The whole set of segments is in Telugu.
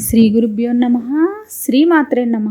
శ్రీ గురుభ్యో నమ శ్రీమాత్రే నమ.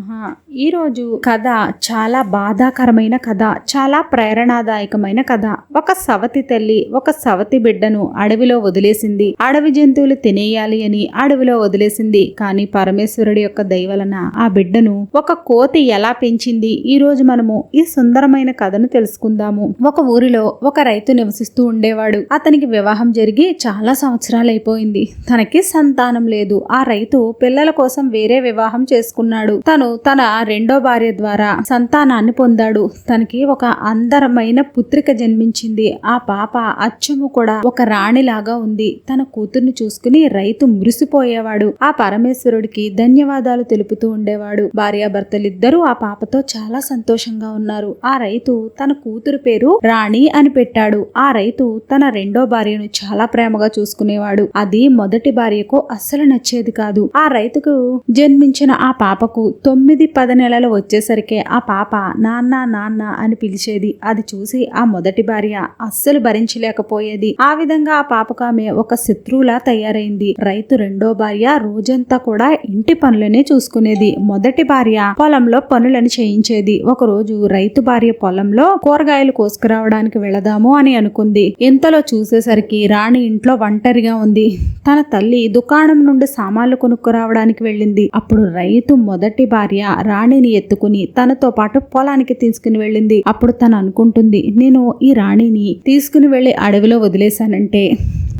ఈరోజు కథ చాలా బాధాకరమైన కథ చాలా ప్రేరణాదాయకమైన కథ. ఒక సవతి తల్లి ఒక సవతి బిడ్డను అడవిలో వదిలేసింది. అడవి జంతువులు తినేయాలి అని అడవిలో వదిలేసింది. కానీ పరమేశ్వరుడి యొక్క దయవలన ఆ బిడ్డను ఒక కోతి ఎలా పెంచింది? ఈ రోజు మనము ఈ సుందరమైన కథను తెలుసుకుందాము. ఒక ఊరిలో ఒక రైతు నివసిస్తూ ఉండేవాడు. అతనికి వివాహం జరిగి చాలా సంవత్సరాలు అయిపోయింది తనకి సంతానం లేదు. ఆ రైతు పిల్లల కోసం వేరే వివాహం చేసుకున్నాడు. తను తన రెండో భార్య ద్వారా సంతానాన్ని పొందాడు. తనకి ఒక అందరమైన పుత్రిక జన్మించింది. ఆ పాప అచ్చము కూడా ఒక రాణిలాగా ఉంది. తన కూతుర్ని చూసుకుని రైతు మురిసిపోయేవాడు. ఆ పరమేశ్వరుడికి ధన్యవాదాలు తెలుపుతూ ఉండేవాడు. భార్యాభర్తలిద్దరూ ఆ పాపతో చాలా సంతోషంగా ఉన్నారు. ఆ రైతు తన కూతురు పేరు రాణి అని పెట్టాడు. ఆ రైతు తన రెండో భార్యను చాలా ప్రేమగా చూసుకునేవాడు. అది మొదటి భార్యకు అస్సలు నచ్చేది కాదు. ఆ రైతుకు జన్మించిన ఆ పాపకు తొమ్మిది పది నెలలు వచ్చేసరికి ఆ పాప నాన్న నాన్న అని పిలిచేది. అది చూసి ఆ మొదటి భార్య అస్సలు భరించలేకపోయేది. ఆ విధంగా ఆ పాపకు ఆమె ఒక శత్రువులా తయారైంది. రైతు రెండో భార్య రోజంతా కూడా ఇంటి పనులనే చూసుకునేది. మొదటి భార్య పొలంలో పనులను చేయించేది. ఒక రోజు రైతు భార్య పొలంలో కూరగాయలు కోసుకురావడానికి వెళదాము అని అనుకుంది. ఇంతలో చూసేసరికి రాణి ఇంట్లో ఒంటరిగా ఉంది. తన తల్లి దుకాణం నుండి సామాన్లు కొనుక్కు తీసుకురావడానికి వెళ్ళింది. అప్పుడు రైతు మొదటి భార్య రాణిని ఎత్తుకుని తనతో పాటు పొలానికి తీసుకుని వెళ్ళింది. అప్పుడు తను అనుకుంటుంది నేను ఈ రాణిని తీసుకుని వెళ్ళి అడవిలో వదిలేశానంటే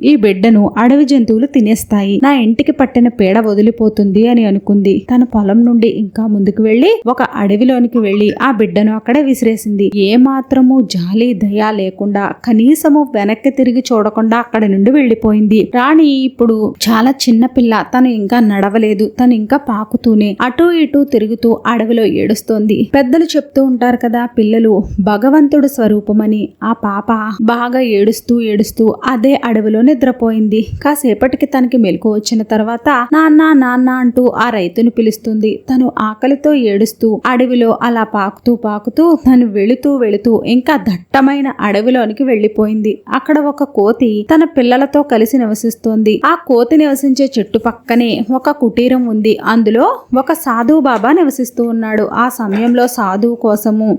ఈ బిడ్డను అడవి జంతువులు తినేస్తాయి. నా ఇంటికి పట్టిన పీడ వదిలిపోతుంది అని అనుకుంది. తన పొలం నుండి ఇంకా ముందుకు వెళ్ళి ఒక అడవిలోనికి వెళ్ళి ఆ బిడ్డను అక్కడే విసిరేసింది. ఏ మాత్రము జాలి దయ లేకుండా కనీసము వెనక్కి తిరిగి చూడకుండా అక్కడ నుండి వెళ్ళిపోయింది రాణి ఇప్పుడు చాలా చిన్న పిల్ల. తను ఇంకా నడవలేదు. తను ఇంకా పాకుతూనే అటు ఇటు తిరుగుతూ అడవిలో ఏడుస్తోంది. పెద్దలు చెప్తూ ఉంటారు కదా పిల్లలు భగవంతుడు స్వరూపమని. ఆ పాప బాగా ఏడుస్తూ ఏడుస్తూ అదే అడవిలో నిద్రపోయింది. కాసేపటికి తనకి మెలకు వచ్చిన తర్వాత నాన్న నాన్న అంటూ ఆ రైతుని పిలుస్తుంది. తను ఆకలితో ఏడుస్తూ అడవిలో అలా పాకుతూ పాకుతూ తను వెళుతూ వెళుతూ ఇంకా దట్టమైన అడవిలోనికి వెళ్ళిపోయింది అక్కడ ఒక కోతి తన పిల్లలతో కలిసి నివసిస్తోంది. ఆ కోతి నివసించే చెట్టు పక్కనే ఒక కుటీరం ఉంది. అందులో ఒక సాధువు బాబా నివసిస్తూ ఉన్నాడు. ఆ సమయంలో సాధువు కోసము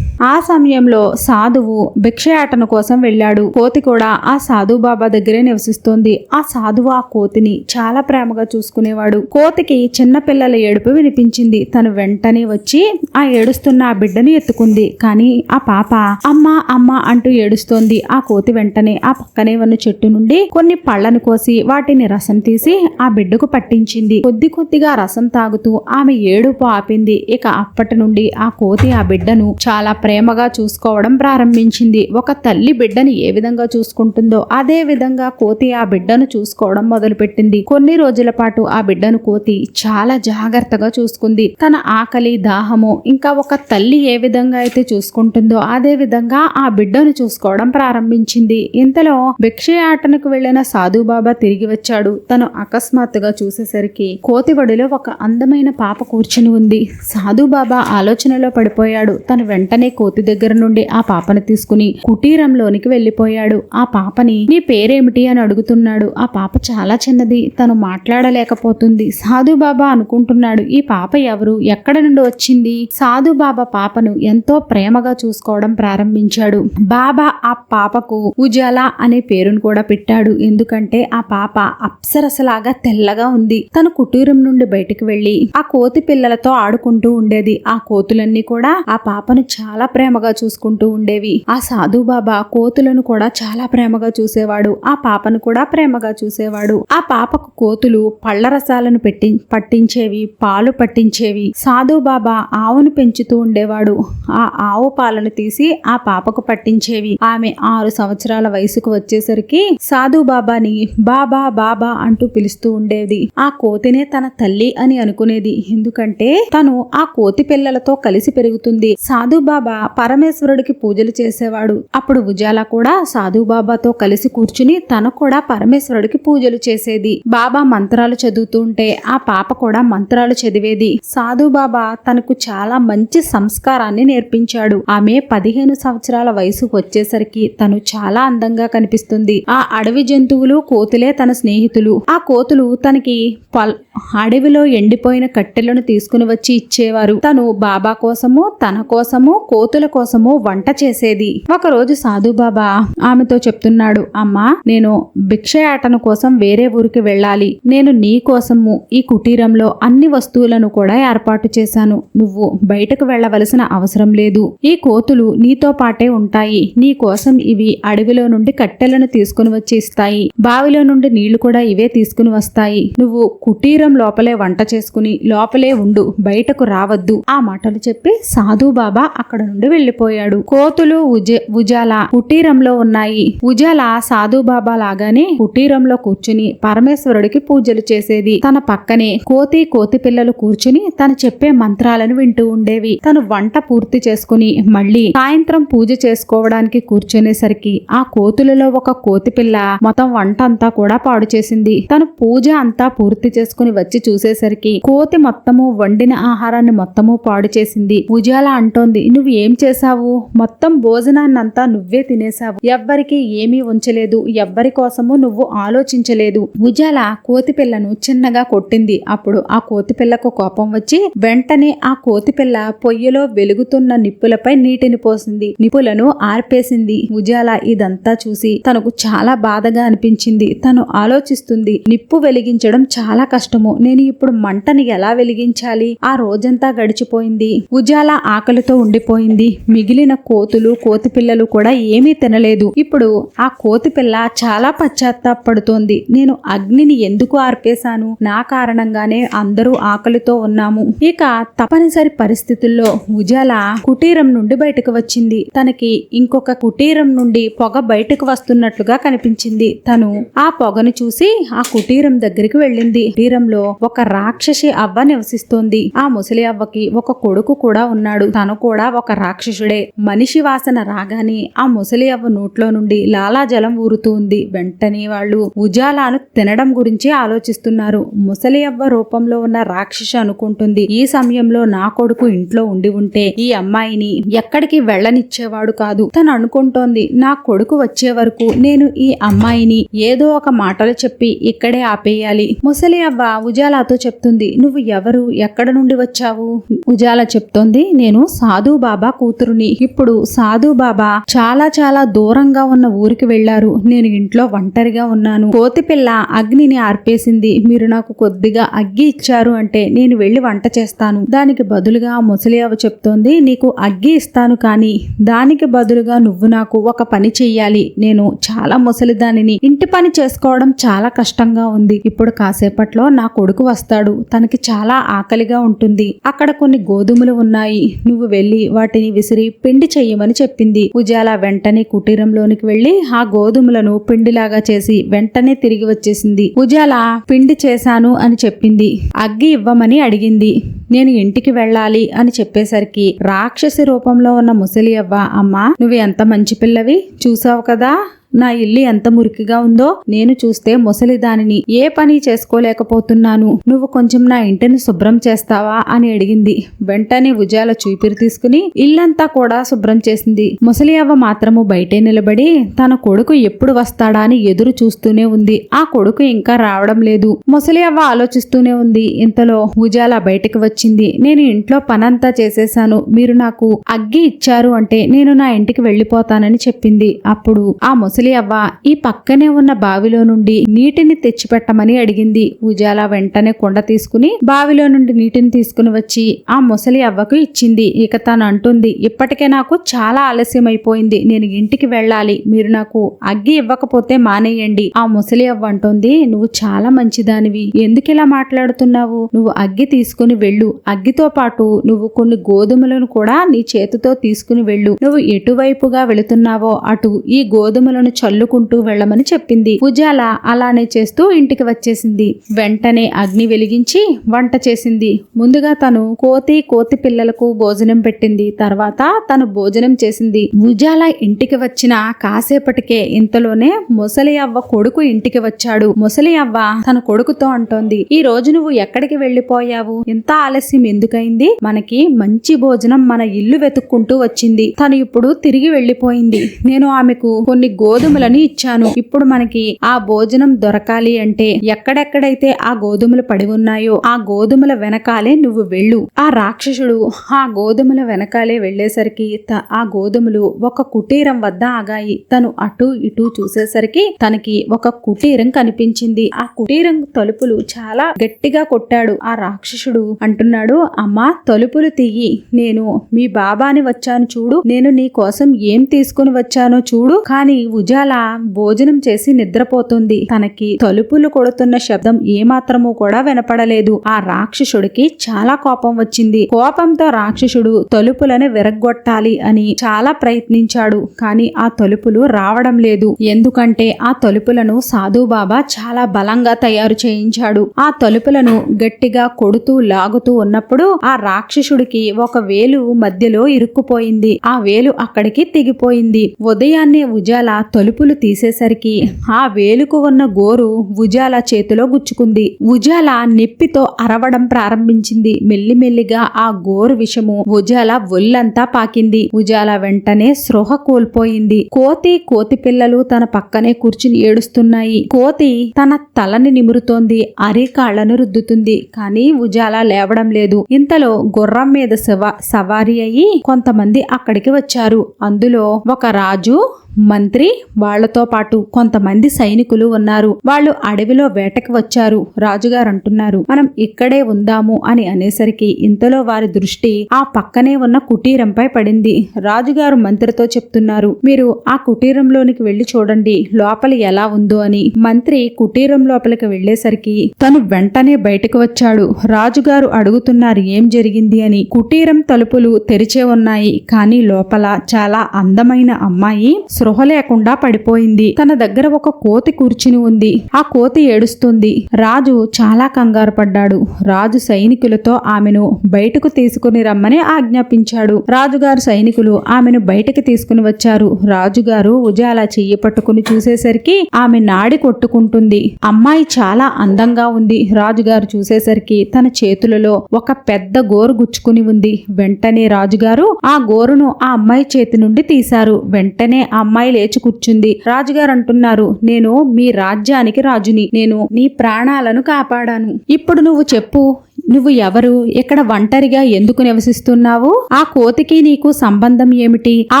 ఆ సమయంలో సాధువు భిక్షయాటన కోసం వెళ్ళాడు. కోతి కూడా ఆ సాధు బాబా దగ్గరే నివసిస్తోంది. ఆ సాధువు ఆ కోతిని చాలా ప్రేమగా చూసుకునేవాడు. కోతికి చిన్న పిల్లల ఏడుపు వినిపించింది. తను వెంటనే వచ్చి ఆ ఏడుస్తున్న ఆ బిడ్డను ఎత్తుకుంది. కానీ ఆ పాప అమ్మ అమ్మ అంటూ ఏడుస్తోంది. ఆ కోతి వెంటనే ఆ పక్కనే ఉన్న చెట్టు నుండి కొన్ని పళ్ళను కోసి వాటిని రసం తీసి ఆ బిడ్డకు పట్టించింది. కొద్ది కొద్దిగా రసం తాగుతూ ఆమె ఏడుపు ఆపింది. ఇక అప్పటి నుండి ఆ కోతి ఆ బిడ్డను చాలా ప్రేమగా చూసుకోవడం ప్రారంభించింది. ఒక తల్లి బిడ్డని ఏ విధంగా చూసుకుంటుందో అదే విధంగా కోతి ఆ బిడ్డను చూసుకోవడం మొదలుపెట్టింది. కొన్ని రోజుల పాటు ఆ బిడ్డను కోతి చాలా జాగ్రత్తగా చూసుకుంది. తన ఆకలి దాహము ఇంకా ఒక తల్లి ఏ విధంగా అయితే చూసుకుంటుందో అదే విధంగా ఆ బిడ్డను చూసుకోవడం ప్రారంభించింది. ఇంతలో భిక్షయాటనకు వెళ్ళిన సాధుబాబా తిరిగి వచ్చాడు. తను అకస్మాత్తుగా చూసేసరికి కోతివడిలో ఒక అందమైన పాప కూర్చుని ఉంది. సాధుబాబా ఆలోచనలో పడిపోయాడు. తను వెంటనే కోతి దగ్గర నుండి ఆ పాపను తీసుకుని కుటీరంలోనికి వెళ్ళిపోయాడు ఆ పాపని నీ పేరేమిటి అని అడుగుతున్నాడు. ఆ పాప చాలా చిన్నది. తను మాట్లాడలేకపోతుంది. సాధుబాబా అనుకుంటున్నాడు. ఈ పాప ఎవరు? ఎక్కడ నుండి వచ్చింది? సాధుబాబా పాపను ఎంతో ప్రేమగా చూసుకోవడం ప్రారంభించాడు. బాబా ఆ పాపకు ఉజాల అనే పేరును కూడా పెట్టాడు. ఎందుకంటే ఆ పాప అప్సరసలాగా తెల్లగా ఉంది. తన కుటీరం నుండి బయటికి వెళ్ళి ఆ కోతి పిల్లలతో ఆడుకుంటూ ఉండేది. ఆ కోతులన్నీ కూడా ఆ పాపను చాలా ప్రేమగా చూసుకుంటూ ఉండేవి. ఆ సాధుబాబా కోతులను కూడా చాలా ప్రేమగా చూసేవాడు. ఆ పాప పాపను కూడా ప్రేమగా చూసేవాడు. ఆ పాపకు కోతులు పళ్ళ రసాలను పెట్టి పట్టించేవి పాలు పట్టించేవి. సాధు బాబా ఆవును పెంచుతూ ఉండేవాడు. ఆ ఆవు పాలను తీసి ఆ పాపకు పట్టించేవి. ఆమె ఆరు సంవత్సరాల వయసుకు వచ్చేసరికి సాధు బాబాని బాబా బాబా అంటూ పిలుస్తూ ఉండేది. ఆ కోతినే తన తల్లి అని అనుకునేది. ఎందుకంటే తను ఆ కోతి పిల్లలతో కలిసి పెరుగుతుంది. సాధు బాబా పరమేశ్వరుడికి పూజలు చేసేవాడు. అప్పుడు ఉజాల కూడా సాధు బాబాతో కలిసి కూర్చుని తన కూడా పరమేశ్వరుడికి పూజలు చేసేది. బాబా మంత్రాలు చదువుతుంటే ఆ పాప కూడా మంత్రాలు చదివేది. సాధు బాబా తనకు చాలా మంచి సంస్కారాన్ని నేర్పించాడు. ఆమె పదిహేను సంవత్సరాల వయసు వచ్చేసరికి తను చాలా అందంగా కనిపిస్తుంది. ఆ అడవి జంతువులు కోతులే తన స్నేహితులు. ఆ కోతులు తనకి పల్ అడవిలో ఎండిపోయిన కట్టెలను తీసుకుని వచ్చి ఇచ్చేవారు. తను బాబా కోసము తన కోసము కోతుల కోసము వంట చేసేది. ఒకరోజు సాధు బాబా ఆమెతో చెప్తున్నాడు అమ్మా నేను భిక్షయాటన కోసం వేరే ఊరికి వెళ్ళాలి. నేను నీ కోసము ఈ కుటీరంలో అన్ని వస్తువులను కూడా ఏర్పాటు చేశాను. నువ్వు బయటకు వెళ్ళవలసిన అవసరం లేదు. ఈ కోతులు నీతో పాటే ఉంటాయి. నీ కోసం ఇవి అడవిలో నుండి కట్టెలను తీసుకుని వచ్చి ఇస్తాయి. బావిలో నుండి నీళ్ళు కూడా ఇవే తీసుకుని వస్తాయి. నువ్వు కుటీరం లోపలే వంట చేసుకుని లోపలే ఉండు. బయటకు రావద్దు. ఆ మాటలు చెప్పి సాధు బాబా అక్కడ నుండి వెళ్ళిపోయాడు కోతులు ఉజ ఉజాల కుటీరంలో ఉన్నాయి. ఉజాల సాధు బాబా లాగానే కుటీరంలో కూర్చుని పరమేశ్వరుడికి పూజలు చేసేది. తన పక్కనే కోతి కోతి పిల్లలు కూర్చుని తను చెప్పే మంత్రాలను వింటూ ఉండేవి. తను వంట పూర్తి చేసుకుని మళ్ళీ సాయంత్రం పూజ చేసుకోవడానికి కూర్చునేసరికి ఆ కోతులలో ఒక కోతి పిల్ల మొత్తం వంట అంతా కూడా పాడు చేసింది. తను పూజ అంతా పూర్తి చేసుకుని వచ్చి చూసేసరికి కోతి మొత్తము వండిన ఆహారాన్ని మొత్తము పాడు చేసింది. ఉజాల అంటోంది నువ్వు ఏం చేశావు? మొత్తం భోజనాన్నంతా నువ్వే తినేశావు. ఎవ్వరికి ఏమీ ఉంచలేదు. ఎవ్వరి కోసము నువ్వు ఆలోచించలేదు. ఉజాల కోతిపిల్లను చిన్నగా కొట్టింది. అప్పుడు ఆ కోతిపిల్లకు కోపం వచ్చి వెంటనే ఆ కోతిపిల్ల పొయ్యిలో వెలుగుతున్న నిప్పులపై నీటిని పోసింది. నిప్పులను ఆర్పేసింది ఉజాల ఇదంతా చూసి. తనకు చాలా బాధగా అనిపించింది. తను ఆలోచిస్తుంది నిప్పు వెలిగించడం చాలా కష్టము. నేను ఇప్పుడు మంటని ఎలా వెలిగించాలి? ఆ రోజంతా గడిచిపోయింది ఉజాల ఆకలితో ఉండిపోయింది. మిగిలిన కోతులు కోతి పిల్లలు కూడా ఏమీ తినలేదు. ఇప్పుడు ఆ కోతి పిల్ల చాలా చాలా పశ్చాత్తాపడుతోంది. నేను అగ్నిని ఎందుకు ఆర్పేశాను? నా కారణంగానే అందరూ ఆకలితో ఉన్నాము. ఇక తప్పనిసరి పరిస్థితుల్లో ఉజాల కుటీరం నుండి బయటకు వచ్చింది. తనకి ఇంకొక కుటీరం నుండి పొగ బయటకు వస్తున్నట్లుగా కనిపించింది. తను ఆ పొగను చూసి ఆ కుటీరం దగ్గరికి వెళ్ళింది. కుటీరంలో ఒక రాక్షసి అవ్వ నివసిస్తోంది. ఆ ముసలి అవ్వకి ఒక కొడుకు కూడా ఉన్నాడు. తను కూడా ఒక రాక్షసుడే. మనిషి వాసన రాగానే ఆ ముసలి అవ్వ నోట్లో నుండి లాలాజలం ఊరుతూ ఉంది వెంటనే వాళ్ళు ఉజాలాను తినడం గురించి ఆలోచిస్తున్నారు. ముసలి అవ్వ రూపంలో ఉన్న రాక్షసి అనుకుంటుంది. ఈ సమయంలో నా కొడుకు ఇంట్లో ఉండి ఉంటే ఈ అమ్మాయిని ఎక్కడికి వెళ్ళనిచ్చేవాడు కాదు. తను అనుకుంటోంది నా కొడుకు వచ్చే వరకు నేను ఈ అమ్మాయిని ఏదో ఒక మాటలు చెప్పి ఇక్కడే ఆపేయాలి. ముసలి అవ్వ ఉజాలాతో చెప్తుంది నువ్వు ఎవరు? ఎక్కడ నుండి వచ్చావు? ఉజాల చెప్తోంది నేను సాధు బాబా కూతురుని. ఇప్పుడు సాధు బాబా చాలా చాలా దూరంగా ఉన్న ఊరికి వెళ్ళారు నేను ఇంట్లో ఒంటరిగా ఉన్నాను. కోతి పిల్ల అగ్నిని ఆర్పేసింది. మీరు నాకు కొద్దిగా అగ్గి ఇచ్చారు అంటే నేను వెళ్ళి వంట చేస్తాను. దానికి బదులుగా ముసలియావ ముసలి చెప్తోంది నీకు అగ్గి ఇస్తాను కానీ దానికి బదులుగా నువ్వు నాకు ఒక పని చెయ్యాలి. నేను చాలా ముసలి దానిని ఇంటి పని చేసుకోవడం చాలా కష్టంగా ఉంది. ఇప్పుడు కాసేపట్లో నా కొడుకు వస్తాడు. తనకి చాలా ఆకలిగా ఉంటుంది. అక్కడ కొన్ని గోధుమలు ఉన్నాయి. నువ్వు వెళ్ళి వాటిని విసిరి పిండి చెయ్యమని చెప్పింది. ఉజాల వెంటనే కుటీరంలోనికి వెళ్ళి ఆ గోధుమలను పిండి పిండిలాగా చేసి వెంటనే తిరిగి వచ్చేసింది. ఉజాల పిండి చేశాను అని చెప్పింది. అగ్గి ఇవ్వమని అడిగింది. నేను ఇంటికి వెళ్ళాలి అని చెప్పేసరికి రాక్షసి రూపంలో ఉన్న ముసలి అవ్వ అమ్మా నువ్వు ఎంత మంచి పిల్లవి? చూసావు కదా? నా ఇల్లు ఎంత మురికిగా ఉందో నేను చూస్తే ముసలి దానిని ఏ పని చేసుకోలేకపోతున్నాను. నువ్వు కొంచెం నా ఇంటిని శుభ్రం చేస్తావా? అని అడిగింది. వెంటనే ఉజాల చూపిరి తీసుకుని ఇల్లంతా కూడా శుభ్రం చేసింది. ముసలి అవ్వ మాత్రము బయటే నిలబడి తన కొడుకు ఎప్పుడు వస్తాడా అని ఎదురు చూస్తూనే ఉంది. ఆ కొడుకు ఇంకా రావడం లేదు. ముసలి అవ్వ ఆలోచిస్తూనే ఉంది. ఇంతలో ఉజాల బయటకు వచ్చింది. నేను ఇంట్లో పనంతా చేసేశాను. మీరు నాకు అగ్గి ఇచ్చారు అంటే నేను నా ఇంటికి వెళ్ళిపోతానని చెప్పింది. అప్పుడు ఆ ముసలి అవ్వ ఈ పక్కనే ఉన్న బావిలో నుండి నీటిని తెచ్చిపెట్టమని అడిగింది. ఉజాల వెంటనే కుండ తీసుకుని బావిలో నుండి నీటిని తీసుకుని వచ్చి ఆ ముసలి అవ్వకు ఇచ్చింది. ఇక తను అంటుంది ఇప్పటికే నాకు చాలా ఆలస్యం అయిపోయింది నేను ఇంటికి వెళ్ళాలి. మీరు నాకు అగ్గి ఇవ్వకపోతే మానేయండి. ఆ ముసలి అవ్వ అంటుంది నువ్వు చాలా మంచిదానివి. ఎందుకు ఇలా మాట్లాడుతున్నావు? నువ్వు అగ్గి తీసుకుని వెళ్ళు. అగ్గితో పాటు నువ్వు కొన్ని గోధుమలను కూడా నీ చేతితో తీసుకుని వెళ్ళు. నువ్వు ఎటువైపుగా వెళుతున్నావో అటు ఈ గోధుమలను దీపాలను చల్లుకుంటూ వెళ్ళమని చెప్పింది. ఉజాల అలానే చేస్తూ ఇంటికి వచ్చేసింది. వెంటనే అగ్ని వెలిగించి వంట చేసింది. ముందుగా తను కోతి కోతి పిల్లలకు భోజనం పెట్టింది. తర్వాత తను భోజనం చేసింది. ఉజాల ఇంటికి వచ్చిన కాసేపటికే ఇంతలోనే ముసలి అవ్వ కొడుకు ఇంటికి వచ్చాడు. ముసలి అవ్వ తన కొడుకుతో అంటోంది ఈ రోజు నువ్వు ఎక్కడికి వెళ్ళిపోయావు ఇంత ఆలస్యం ఎందుకైంది? మనకి మంచి భోజనం మన ఇల్లు వెతుక్కుంటూ వచ్చింది. తను ఇప్పుడు తిరిగి వెళ్ళిపోయింది నేను ఆమెకు కొన్ని గోధుమలని ఇచ్చాను. ఇప్పుడు మనకి ఆ భోజనం దొరకాలి అంటే ఎక్కడెక్కడైతే ఆ గోధుమలు పడి ఉన్నాయో ఆ గోధుమల వెనకాలే నువ్వు వెళ్ళు. ఆ రాక్షసుడు ఆ గోధుమల వెనకాలే వెళ్ళేసరికి త- ఆ గోధుమలు ఒక కుటీరం వద్ద ఆగాయి. తను అటు ఇటు చూసేసరికి తనకి ఒక కుటీరం కనిపించింది. ఆ కుటీరం తలుపులు చాలా గట్టిగా కొట్టాడు. ఆ రాక్షసుడు అంటున్నాడు అమ్మా తలుపులు తీయి. నేను మీ బాబాని వచ్చాను చూడు. నేను నీ కోసం ఏం తీసుకుని వచ్చానో చూడు. కానీ ఉజాల భోజనం చేసి నిద్రపోతుంది. తనకి తలుపులు కొడుతున్న శబ్దం ఏమాత్రము కూడా వినపడలేదు. ఆ రాక్షసుడికి చాలా కోపం వచ్చింది. కోపంతో రాక్షసుడు తలుపులను విరగ్గొట్టాలి అని చాలా ప్రయత్నించాడు. కానీ ఆ తలుపులు రావడం లేదు. ఎందుకంటే ఆ తలుపులను సాధుబాబా చాలా బలంగా తయారు చేయించాడు. ఆ తలుపులను గట్టిగా కొడుతూ లాగుతూ ఉన్నప్పుడు ఆ రాక్షసుడికి ఒక వేలు మధ్యలో ఇరుక్కుపోయింది. ఆ వేలు అక్కడికి తెగిపోయింది. ఉదయాన్నే ఉజాల తలుపులు తీసేసరికి ఆ వేలుకు ఉన్న గోరు ఉజాల చేతిలో గుచ్చుకుంది. ఉజాల నిప్పితో అరవడం ప్రారంభించింది. మెల్లిమెల్లిగా ఆ గోరు విషము ఉజాల ఒళ్ళంతా పాకింది. ఉజాల వెంటనే స్పృహ కోల్పోయింది. కోతి కోతి పిల్లలు తన పక్కనే కూర్చుని ఏడుస్తున్నాయి. కోతి తన తలని నిమురుతోంది. అరికాళ్ళను రుద్దుతుంది. కానీ ఉజాల లేవడం లేదు. ఇంతలో గుర్రం మీద సవా- సవారీ అయ్యి కొంతమంది అక్కడికి వచ్చారు. అందులో ఒక రాజు మంత్రి వాళ్ళతో పాటు కొంతమంది సైనికులు ఉన్నారు. వాళ్ళు అడవిలో వేటకి వచ్చారు. రాజుగారు అంటున్నారు మనం ఇక్కడే ఉందాము అని అనేసరికి ఇంతలో వారి దృష్టి ఆ పక్కనే ఉన్న కుటీరంపై పడింది. రాజుగారు మంత్రితో చెప్తున్నారు మీరు ఆ కుటీరంలోనికి వెళ్ళి చూడండి లోపల ఎలా ఉందో అని. మంత్రి కుటీరం లోపలికి వెళ్ళేసరికి తను వెంటనే బయటకు వచ్చాడు. రాజుగారు అడుగుతున్నారు ఏం జరిగింది అని. కుటీరం తలుపులు తెరిచే ఉన్నాయి కానీ లోపల చాలా అందమైన అమ్మాయి స్పృహ లేకుండా పడిపోయింది. తన దగ్గర ఒక కోతి కూర్చుని ఉంది. ఆ కోతి ఏడుస్తుంది. రాజు చాలా కంగారు పడ్డాడు. రాజు సైనికులతో ఆమెను బయటకు తీసుకుని రమ్మని ఆజ్ఞాపించాడు. రాజుగారు సైనికులు ఆమెను బయటకు తీసుకుని వచ్చారు. రాజుగారు ఉజాల చెయ్యి పట్టుకుని చూసేసరికి ఆమె నాడి కొట్టుకుంటుంది. అమ్మాయి చాలా అందంగా ఉంది. రాజుగారు చూసేసరికి తన చేతులలో ఒక పెద్ద గోరు గుచ్చుకుని ఉంది. వెంటనే రాజుగారు ఆ గోరును ఆ అమ్మాయి చేతి నుండి తీశారు. వెంటనే ఆ అమ్మాయి లేచి కూర్చుంది. రాజుగారు అంటున్నారు నేను మీ రాజ్యానికి రాజుని. నేను నీ ప్రాణాలను కాపాడాను. ఇప్పుడు నువ్వు చెప్పు నువ్వు ఎవరు? ఇక్కడ ఒంటరిగా ఎందుకు నివసిస్తున్నావు? ఆ కోతికి నీకు సంబంధం ఏమిటి? ఆ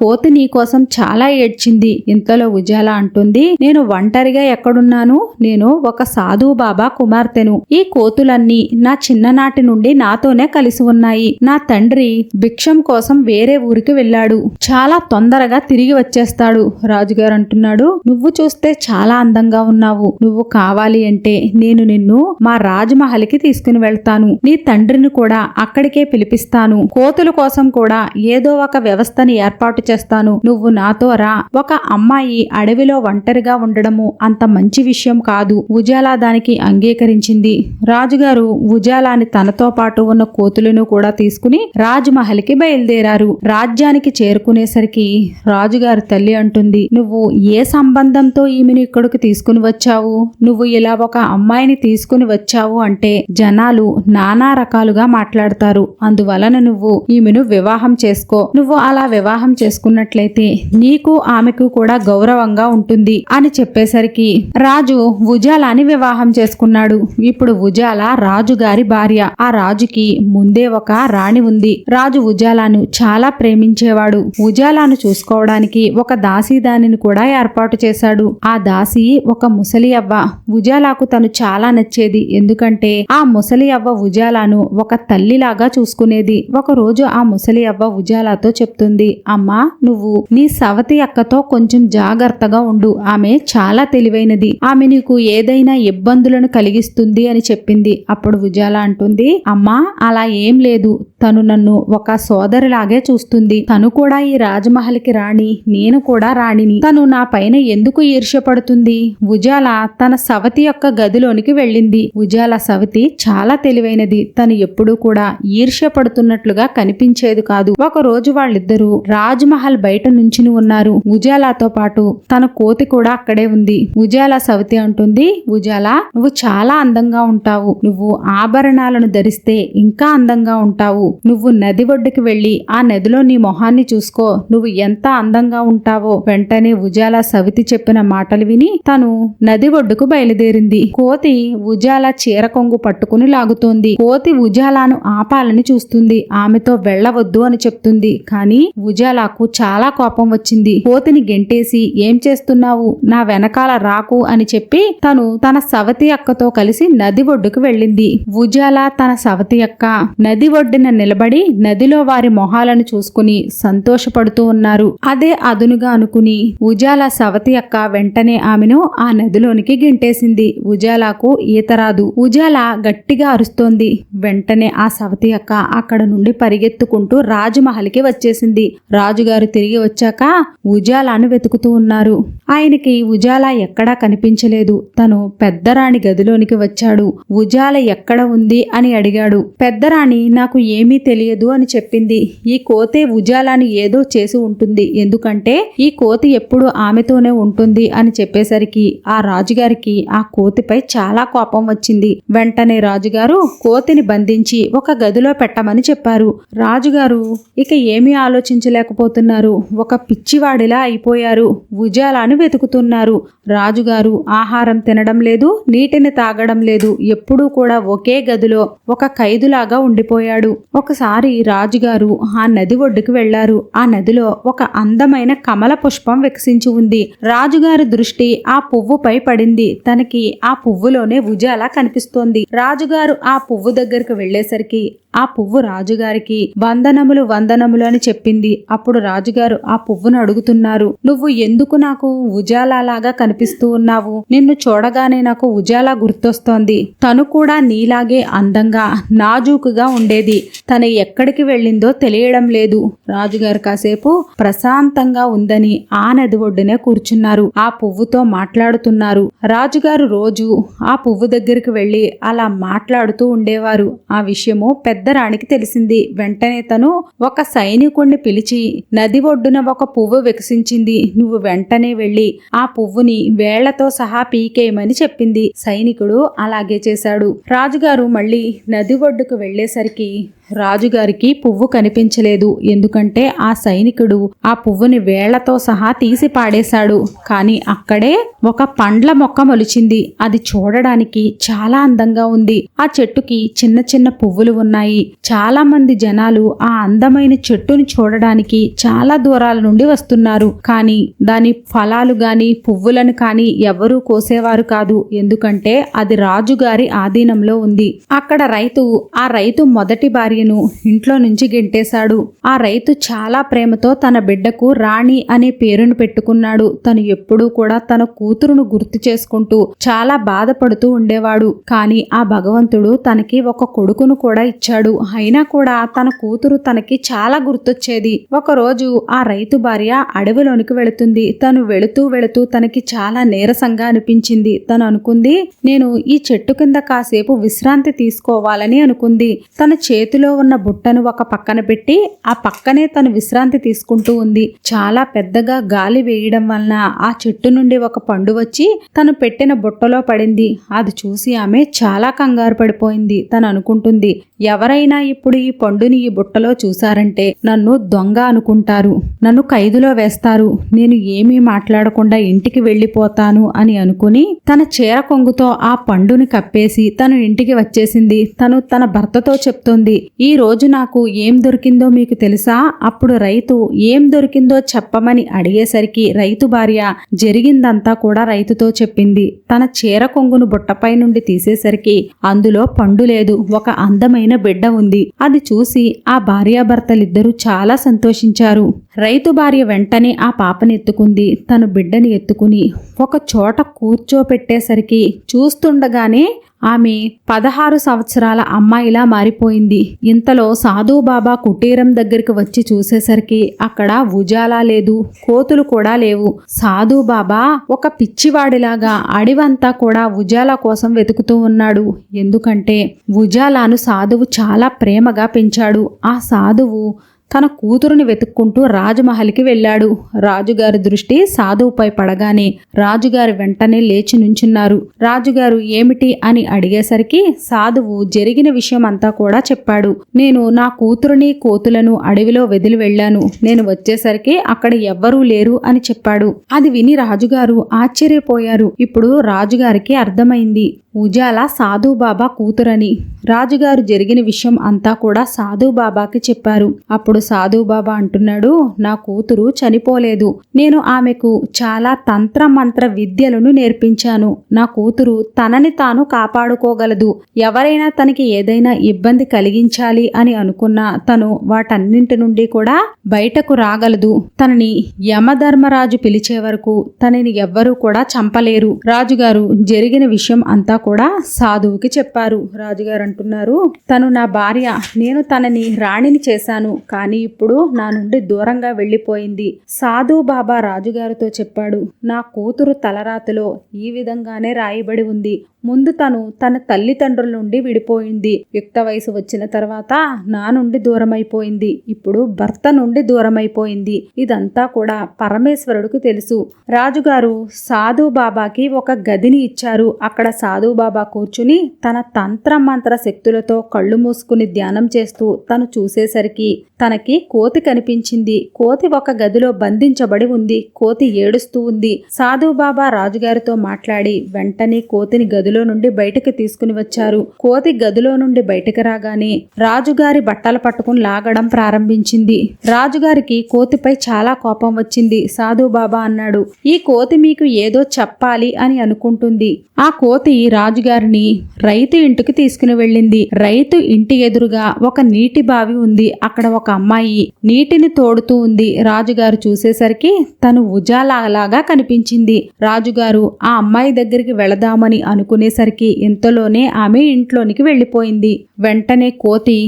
కోతి నీ కోసం చాలా ఏడ్చింది. ఇంతలో ఉజాల అంటుంది నేను ఒంటరిగా ఎక్కడున్నాను? నేను ఒక సాధు బాబా కుమార్తెను. ఈ కోతులన్నీ నా చిన్ననాటి నుండి నాతోనే కలిసి ఉన్నాయి. నా తండ్రి భిక్షం కోసం వేరే ఊరికి వెళ్ళాడు. చాలా తొందరగా తిరిగి వచ్చేస్తాడు. రాజుగారు అంటున్నాడు నువ్వు చూస్తే చాలా అందంగా ఉన్నావు. నువ్వు కావాలి అంటే నేను నిన్ను మా రాజమహల్కి తీసుకుని వెళ్తాను. నీ తండ్రిని కూడా అక్కడికే పిలిపిస్తాను. కోతుల కోసం కూడా ఏదో ఒక వ్యవస్థని ఏర్పాటు చేస్తాను. నువ్వు నాతో రా. ఒక అమ్మాయి అడవిలో ఒంటరిగా ఉండడము అంత మంచి విషయం కాదు. ఉజాలా దానికి అంగీకరించింది. రాజుగారు ఉజాలాని తనతో పాటు ఉన్న కోతులను కూడా తీసుకుని రాజ్మహల్కి బయలుదేరారు. రాజ్యానికి చేరుకునేసరికి రాజుగారు తల్లి అంటుంది నువ్వు ఏ సంబంధంతో ఈమెను ఇక్కడికి తీసుకుని వచ్చావు? నువ్వు ఇలా ఒక అమ్మాయిని తీసుకుని వచ్చావు అంటే జనాలు నానా రకాలుగా మాట్లాడతారు. అందువలన నువ్వు ఈమెను వివాహం చేసుకో. నువ్వు అలా వివాహం చేసుకున్నట్లయితే నీకు ఆమెకు కూడా గౌరవంగా ఉంటుంది అని చెప్పేసరికి రాజు ఉజాలాని వివాహం చేసుకున్నాడు. ఇప్పుడు ఉజాల రాజు గారి భార్య. ఆ రాజుకి ముందే ఒక రాణి ఉంది. రాజు ఉజాలాను చాలా ప్రేమించేవాడు. ఉజాలాను చూసుకోవడానికి ఒక దాసీ దానిని కూడా ఏర్పాటు చేశాడు. ఆ దాసి ఒక ముసలి అవ్వ. ఉజాలాకు తను చాలా నచ్చేది. ఎందుకంటే ఆ ముసలి అవ్వ ఉజాలాను ఒక తల్లిలాగా చూసుకునేది. ఒక రోజు ఆ ముసలి అవ్వ ఉజాలాతో చెప్తుంది అమ్మా నువ్వు నీ సవతి అక్కతో కొంచెం జాగ్రత్తగా ఉండు. ఆమె చాలా తెలివైనది. ఆమె నీకు ఏదైనా ఇబ్బందులను కలిగిస్తుంది అని చెప్పింది. అప్పుడు ఉజాల అంటుంది అమ్మా అలా ఏం లేదు. తను నన్ను ఒక సోదరిలాగే చూస్తుంది. తను కూడా ఈ రాజమహల్కి రాణి నేను కూడా రాణిని. తను నా పైన ఎందుకు ఈర్ష్యపడుతుంది? ఉజాల తన సవతి యొక్క గదిలోనికి వెళ్ళింది. ఉజాల సవతి చాలా తెలివైనది. తను ఎప్పుడూ కూడా ఈర్ష్యపడుతున్నట్లుగా కనిపించేది కాదు. ఒక రోజు వాళ్ళిద్దరూ రాజ్మహల్ బయట నుంచుని ఉన్నారు. ఉజాలాతో పాటు తన కోతి కూడా అక్కడే ఉంది. ఉజాల సవతి అంటుంది ఉజాల నువ్వు చాలా అందంగా ఉంటావు. నువ్వు ఆభరణాలను ధరిస్తే ఇంకా అందంగా ఉంటావు. నువ్వు నది ఒడ్డుకి వెళ్ళి ఆ నదిలో నీ మొహాన్ని చూసుకో. నువ్వు ఎంత అందంగా ఉంటావో. వెంటనే ఉజాల సవితి చెప్పిన మాటలు విని తను నది ఒడ్డుకు బయలుదేరింది. కోతి ఉజాల చీర కొంగు పట్టుకుని లాగుతోంది. కోతి ఉజాలాను ఆపాలని చూస్తుంది. ఆమెతో వెళ్ళవద్దు అని చెప్తుంది. కానీ ఉజాలకు చాలా కోపం వచ్చింది. కోతిని గెంటేసి ఏం చేస్తున్నావు? నా వెనకాల రాకు అని చెప్పి తను తన సవతి అక్కతో కలిసి నది ఒడ్డుకు వెళ్ళింది. ఉజాల తన సవతి అక్క నది ఒడ్డున నిలబడి నదిలో వారి మొహాలను చూసుకుని సంతోషపడుతూ ఉన్నారు. అదే అదునుగా అనుకుని ఉజాల సవతి అక్క వెంటనే ఆమెను ఆ నదిలోనికి గింటేసింది. ఉజాలకు ఈత రాదు. ఉజాల గట్టిగా అరుస్తోంది. వెంటనే ఆ సవతి అక్క అక్కడ నుండి పరిగెత్తుకుంటూ రాజమహల్కి వచ్చేసింది. రాజుగారు తిరిగి వచ్చాక ఉజాలాను వెతుకుతూ ఉన్నారు. ఆయనకి ఉజాల ఎక్కడా కనిపించలేదు. తను పెద్దరాణి గదిలోనికి వచ్చాడు. ఉజాల ఎక్కడ ఉంది అని అడిగాడు. పెద్దరాణి నాకు ఏమీ తెలియదు అని చెప్పింది. ఈ కోతే ఉజాలాని ఏదో చేసి ఉంటుంది. ఎందుకంటే ఈ కోతి ఎప్పుడు ఆమెతోనే ఉంటుంది అని చెప్పేసరికి ఆ రాజుగారికి ఆ కోతిపై చాలా కోపం వచ్చింది. వెంటనే రాజుగారు కోతిని బంధించి ఒక గదిలో పెట్టమని చెప్పారు. రాజుగారు ఇక ఏమీ ఆలోచించలేకపోతున్నారు. ఒక పిచ్చివాడిలా అయిపోయారు. ఉజాలాను వెతుకుతున్నారు. రాజుగారు ఆహారం తినడం లేదు నీటిని తాగడం లేదు. ఎప్పుడూ కూడా ఒకే గదిలో ఒక ఖైదులాగా ఉండిపోయాడు. ఒకసారి రాజుగారు ఆ నది ఒడ్డుకు వెళ్ళారు ఆ నదిలో ఒక అందమైన కమల పుష్పం వికసించి ఉంది. రాజుగారి దృష్టి ఆ పువ్వుపై పడింది. తనకి ఆ పువ్వులోనే ఉజాల కనిపిస్తోంది. రాజుగారు ఆ పువ్వు దగ్గరకు వెళ్ళేసరికి ఆ పువ్వు రాజుగారికి వందనములు వందనములు అని చెప్పింది. అప్పుడు రాజుగారు ఆ పువ్వును అడుగుతున్నారు. నువ్వు ఎందుకు నాకు ఉజాలాగా కనిపిస్తూ ఉన్నావు? నిన్ను చూడగానే నాకు ఉజాలా గుర్తొస్తోంది. తను కూడా నీలాగే అందంగా నాజూకుగా ఉండేది. తను ఎక్కడికి వెళ్ళిందో తెలియడం లేదు. రాజుగారు కాసేపు ప్రశాంతంగా ఉందని ఆ నది ఒడ్డునే కూర్చున్నారు. ఆ పువ్వుతో మాట్లాడుతున్నారు. రాజుగారు రోజు ఆ పువ్వు దగ్గరికి వెళ్ళి అలా మాట్లాడుతూ ఉండేవారు. ఆ విషయము పెద్ద పెద్ద రాణికి తెలిసింది. వెంటనే తను ఒక సైనికుణ్ణి పిలిచి నది ఒడ్డున ఒక పువ్వు వికసించింది. నువ్వు వెంటనే వెళ్ళి ఆ పువ్వుని వేళ్ళతో సహా పీకేయమని చెప్పింది. సైనికుడు అలాగే చేశాడు. రాజుగారు మళ్ళీ నది ఒడ్డుకు వెళ్ళేసరికి రాజుగారికి పువ్వు కనిపించలేదు. ఎందుకంటే ఆ సైనికుడు ఆ పువ్వుని వేళ్ళతో సహా తీసి పాడేశాడు. కానీ అక్కడే ఒక పండ్ల మొక్క మొలిచింది. అది చూడడానికి చాలా అందంగా ఉంది. ఆ చెట్టుకి చిన్న చిన్న పువ్వులు ఉన్నాయి. చాలా మంది జనాలు ఆ అందమైన చెట్టుని చూడడానికి చాలా దూరాల నుండి వస్తున్నారు. కానీ దాని ఫలాలు గాని పువ్వులను కానీ ఎవరూ కోసేవారు కాదు. ఎందుకంటే అది రాజుగారి ఆధీనంలో ఉంది. అక్కడ రైతు ఆ రైతు మొదటి భార్యను ఇంట్లో నుంచి గెంటేశాడు. ఆ రైతు చాలా ప్రేమతో తన బిడ్డకు రాణి అనే పేరును పెట్టుకున్నాడు. తను ఎప్పుడూ కూడా తన కూతురును గుర్తు చేసుకుంటూ చాలా బాధపడుతూ ఉండేవాడు. కానీ ఆ భగవంతుడు తనకి ఒక కొడుకును కూడా ఇచ్చాడు. అయినా కూడా తన కూతురు తనకి చాలా గుర్తొచ్చేది. ఒకరోజు ఆ రైతు భార్య అడవిలోనికి వెళుతుంది. తను వెళుతూ వెళుతూ తనకి చాలా నీరసంగా అనిపించింది. తను అనుకుంది నేను ఈ చెట్టు కింద కాసేపు విశ్రాంతి తీసుకోవాలని అనుకుంది. తన చేతిలో ఉన్న బుట్టను ఒక పక్కన పెట్టి ఆ పక్కనే తను విశ్రాంతి తీసుకుంటూ ఉంది. చాలా పెద్దగా గాలి వేయడం వలన ఆ చెట్టు నుండి ఒక పండు వచ్చి తను పెట్టిన బుట్టలో పడింది. అది చూసి ఆమె చాలా కంగారు పడిపోయింది. తను అనుకుంటుంది ఎవరైనా ఇప్పుడు ఈ పండుని ఈ బుట్టలో చూశారంటే నన్ను దొంగ అనుకుంటారు. నన్ను ఖైదులో వేస్తారు. నేను ఏమీ మాట్లాడకుండా ఇంటికి వెళ్ళిపోతాను అని అనుకుని తన చీర కొంగుతో ఆ పండుని కప్పేసి తను ఇంటికి వచ్చేసింది. తను తన భర్తతో చెప్తోంది ఈ రోజు నాకు ఏం దొరికిందో మీకు తెలుసా? అప్పుడు రైతు ఏం దొరికిందో చెప్పమని అడిగేసరికి రైతు భార్య జరిగిందంతా కూడా రైతుతో చెప్పింది. తన చీర కొంగును బుట్టపై నుండి తీసేసరికి అందులో పండు లేదు ఒక అందమైన బిడ్డ ఉంది. అది చూసి ఆ భార్యాభర్తలిద్దరూ చాలా సంతోషించారు. రైతు భార్య వెంటనే ఆ పాపని ఎత్తుకుంది. తన బిడ్డని ఎత్తుకుని ఒక చోట కూర్చోపెట్టేసరికి చూస్తుండగానే ఆమె పదహారు సంవత్సరాల అమ్మాయిలా మారిపోయింది. ఇంతలో సాధుబాబా కుటీరం దగ్గరికి వచ్చి చూసేసరికి అక్కడ ఉజాలా లేదు కోతులు కూడా లేవు. సాధుబాబా ఒక పిచ్చివాడిలాగా అడివంతా కూడా ఉజాలా కోసం వెతుకుతూ ఉన్నాడు. ఎందుకంటే ఉజాలాను సాధువు చాలా ప్రేమగా పెంచాడు. ఆ సాధువు తన కూతురుని వెతుక్కుంటూ రాజమహల్కి వెళ్ళాడు. రాజుగారి దృష్టి సాధువుపై పడగానే రాజుగారు వెంటనే లేచి నుంచున్నారు. రాజుగారు ఏమిటి అని అడిగేసరికి సాధువు జరిగిన విషయం అంతా కూడా చెప్పాడు. నేను నా కూతురుని కోతులను అడవిలో వదిలి వెళ్ళాను. నేను వచ్చేసరికి అక్కడ ఎవ్వరూ లేరు అని చెప్పాడు. అది విని రాజుగారు ఆశ్చర్యపోయారు. ఇప్పుడు రాజుగారికి అర్థమైంది. ఉజాల సాధుబాబా కూతురని. రాజుగారు జరిగిన విషయం అంతా కూడా సాధుబాబాకి చెప్పారు. అప్పుడు సాధుబాబా అంటున్నాడు నా కూతురు చనిపోలేదు. నేను ఆమెకు చాలా తంత్ర మంత్ర విద్యలను నేర్పించాను. నా కూతురు తనని తాను కాపాడుకోగలదు. ఎవరైనా తనకి ఏదైనా ఇబ్బంది కలిగించాలి అని అనుకున్నా తను వాటన్నింటి నుండి కూడా బయటకు రాగలదు. తనని యమధర్మరాజు పిలిచే వరకు తనని ఎవ్వరూ కూడా చంపలేరు. రాజుగారు జరిగిన విషయం అంతా కూడా సాధువుకి చెప్పారు. రాజుగారు అంటున్నారు తను నా భార్య నేను తనని రాణిని చేశాను. కానీ ఇప్పుడు నా నుండి దూరంగా వెళ్ళిపోయింది. సాధు బాబా రాజుగారితో చెప్పాడు నా కూతురు తలరాతలో ఈ విధంగానే రాయబడి ఉంది. ముందు తను తన తల్లిదండ్రుల నుండి విడిపోయింది. యుక్త వయసు వచ్చిన తర్వాత నా నుండి దూరమైపోయింది. ఇప్పుడు భర్త నుండి దూరమైపోయింది. ఇదంతా కూడా పరమేశ్వరుడికి తెలుసు. రాజుగారు సాధు బాబాకి ఒక గదిని ఇచ్చారు. అక్కడ సాధు బాబా కూర్చుని తన తంత్ర మంత్ర శక్తులతో కళ్ళు మూసుకుని ధ్యానం చేస్తూ తను చూసేసరికి తనకి కోతి కనిపించింది. కోతి ఒక గదిలో బంధించబడి ఉంది. కోతి ఏడుస్తూ ఉంది. సాధు బాబా రాజుగారితో మాట్లాడి వెంటనే కోతిని గదిలో నుండి బయటకు తీసుకుని వచ్చారు. కోతి గదిలో నుండి బయటకు రాగానే రాజుగారి బట్టలు పట్టుకుని లాగడం ప్రారంభించింది. రాజుగారికి కోతిపై చాలా కోపం వచ్చింది. సాధు బాబా అన్నాడు ఈ కోతి మీకు ఏదో చెప్పాలి అని అనుకుంటుంది. ఆ కోతి రాజుగారిని రైతు ఇంటికి తీసుకుని వెళ్ళింది. రైతు ఇంటి ఎదురుగా ఒక నీటి బావి ఉంది. అక్కడ ఒక అమ్మాయి నీటిని తోడుతూ ఉంది. రాజుగారు చూసేసరికి తను ఉజాలాగా కనిపించింది. రాజుగారు ఆ అమ్మాయి దగ్గరికి వెళదామని అనుకునేసరికి ఇంతలోనే ఆమె ఇంట్లోనికి వెళ్ళిపోయింది. వెంటనే కోతి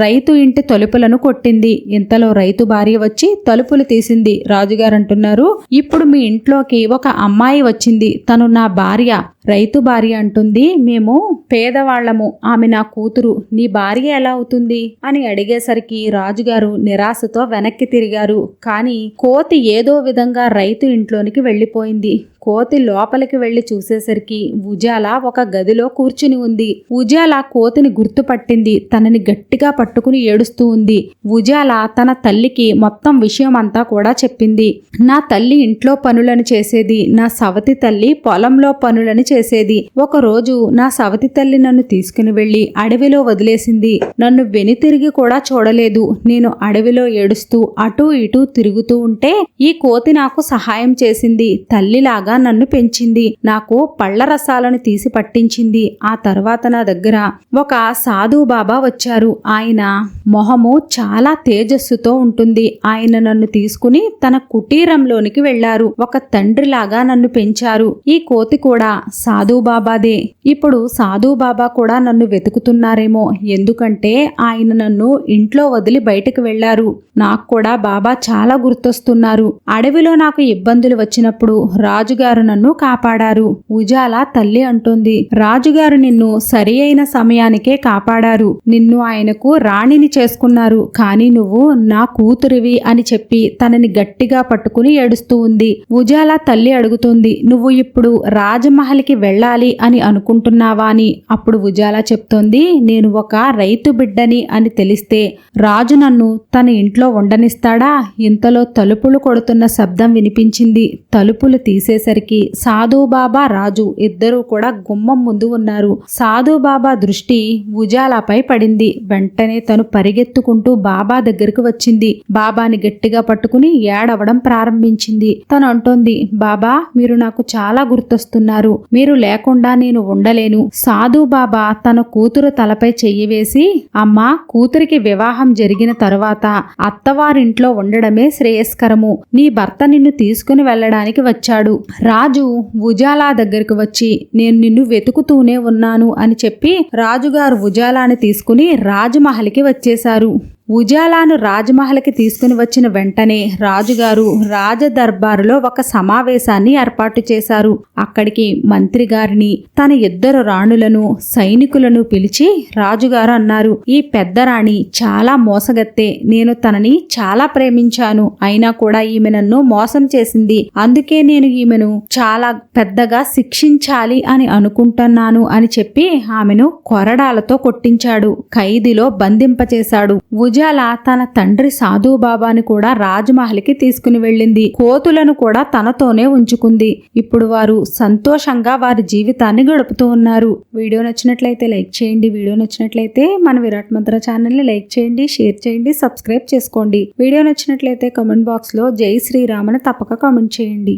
రైతు ఇంటి తలుపులను కొట్టింది. ఇంతలో రైతు భార్య వచ్చి తలుపులు తీసింది. రాజుగారు అంటున్నారు ఇప్పుడు మీ ఇంట్లోకి ఒక అమ్మాయి వచ్చింది. తను నా భార్య. రైతు భార్య అంటుంది మేము పేదవాళ్ళము ఆమె నా కూతురు. నీ భార్య ఎలా అవుతుంది? అని అడిగేసరికి రాజుగారు నిరాశతో వెనక్కి తిరిగారు. కానీ కోతి ఏదో విధంగా రైతు ఇంట్లోనికి వెళ్ళిపోయింది. కోతి లోపలికి వెళ్ళి చూసేసరికి ఉజాల ఒక గదిలో కూర్చుని ఉంది. ఉజాల కోతిని గుర్తుపట్టింది. తనని గట్టిగా పట్టుకుని ఏడుస్తూ ఉంది. ఉజాల తన తల్లికి మొత్తం విషయం అంతా కూడా చెప్పింది. నా తల్లి ఇంట్లో పనులను చేసేది. నా సవతి తల్లి పొలంలో పనులను చేసేది. ఒక రోజు నా సవతి తల్లి నన్ను తీసుకుని వెళ్ళి అడవిలో వదిలేసింది. నన్ను వెనుతిరిగి కూడా చూడలేదు. నేను అడవిలో ఏడుస్తూ అటూ ఇటూ తిరుగుతూ ఉంటే ఈ కోతి నాకు సహాయం చేసింది. తల్లిలాగా నన్ను పెంచింది. నాకు పళ్ళ రసాలను తీసి పట్టించింది. ఆ తర్వాత నా దగ్గర ఒక సాధు బాబా వచ్చారు. ఆయన మొహము చాలా తేజస్సుతో ఉంటుంది. ఆయన నన్ను తీసుకుని తన కుటీరంలోనికి వెళ్ళారు ఒక తండ్రిలాగా నన్ను పెంచారు. ఈ కోతి కూడా సాధుబాబాదే ఇప్పుడు సాధుబాబా కూడా నన్ను వెతుకుతున్నారేమో. ఎందుకంటే ఆయన నన్ను ఇంట్లో వదిలి బయటకు వెళ్ళారు నాకు కూడా బాబా చాలా గుర్తొస్తున్నారు. అడవిలో నాకు ఇబ్బందులు వచ్చినప్పుడు రాజుగారు నన్ను కాపాడారు. ఉజాల తల్లి అంటుంది. రాజుగారు నిన్ను సరి అయిన సమయానికే కాపాడారు. నిన్ను ఆయనకు రాణిని చేసుకున్నారు. కానీ నువ్వు నా కూతురివి అని చెప్పి తనని గట్టిగా పట్టుకుని ఏడుస్తూ ఉంది. ఉజాల తల్లి అడుగుతుంది. నువ్వు ఇప్పుడు రాజమహల్కి వెళ్ళాలి అని అనుకుంటున్నావా అని అప్పుడు ఉజాల చెప్తోంది నేను ఒక రైతు బిడ్డని అని తెలిస్తే రాజు నన్ను తన ఇంట్లో ఉండనిస్తాడా? ఇంతలో తలుపులు కొడుతున్న శబ్దం వినిపించింది. తలుపులు తీసేసరికి సాధుబాబా రాజు ఇద్దరూ కూడా గుమ్మం ముందు ఉన్నారు. సాధుబాబా దృష్టి ఉజాలపై పడింది. వెంటనే తను పరిగెత్తుకుంటూ బాబా దగ్గరికి వచ్చింది. బాబాని గట్టిగా పట్టుకుని ఏడవడం ప్రారంభించింది. తను అంటోంది బాబా మీరు నాకు చాలా గుర్తొస్తున్నారు. మీరు మీరు లేకుండా నేను ఉండలేను. సాధు బాబా తన కూతురు తలపై చెయ్యి వేసి అమ్మా కూతురికి వివాహం జరిగిన తరువాత అత్తవారింట్లో ఉండడమే శ్రేయస్కరము. నీ భర్త నిన్ను తీసుకుని వెళ్ళడానికి వచ్చాడు. రాజు ఉజాలా దగ్గరికి వచ్చి నేను నిన్ను వెతుకుతూనే ఉన్నాను అని చెప్పి రాజుగారు ఉజాలాని తీసుకుని రాజమహల్కి వచ్చేశారు. ఉజాలాను రాజమహల్కి తీసుకుని వచ్చిన వెంటనే రాజుగారు రాజదర్బారులో ఒక సమావేశాన్ని ఏర్పాటు చేశారు. అక్కడికి మంత్రి గారిని తన ఇద్దరు రాణులను సైనికులను పిలిచి రాజుగారు అన్నారు ఈ పెద్ద రాణి చాలా మోసగత్తే నేను తనని చాలా ప్రేమించాను అయినా కూడా ఈమె నన్ను మోసం చేసింది అందుకే నేను ఈమెను చాలా పెద్దగా శిక్షించాలి అని అనుకుంటున్నాను అని చెప్పి ఆమెను కొరడాలతో కొట్టించాడు ఖైదీలో బంధింపచేశాడు. ఉజాల తన తండ్రి సాధుబాబాని కూడా రాజమహల్కి తీసుకుని వెళ్ళింది. కోతులను కూడా తనతోనే ఉంచుకుంది. ఇప్పుడు వారు సంతోషంగా వారి జీవితాన్ని గడుపుతూ ఉన్నారు. వీడియో నచ్చినట్లయితే లైక్ చేయండి. వీడియో నచ్చినట్లయితే మన విరాట్ మంత్ర ఛానల్ని లైక్ చేయండి షేర్ చేయండి సబ్స్క్రైబ్ చేసుకోండి. వీడియో నచ్చినట్లయితే కమెంట్ బాక్స్లో జై శ్రీరామ్ అని తప్పక కామెంట్ చేయండి.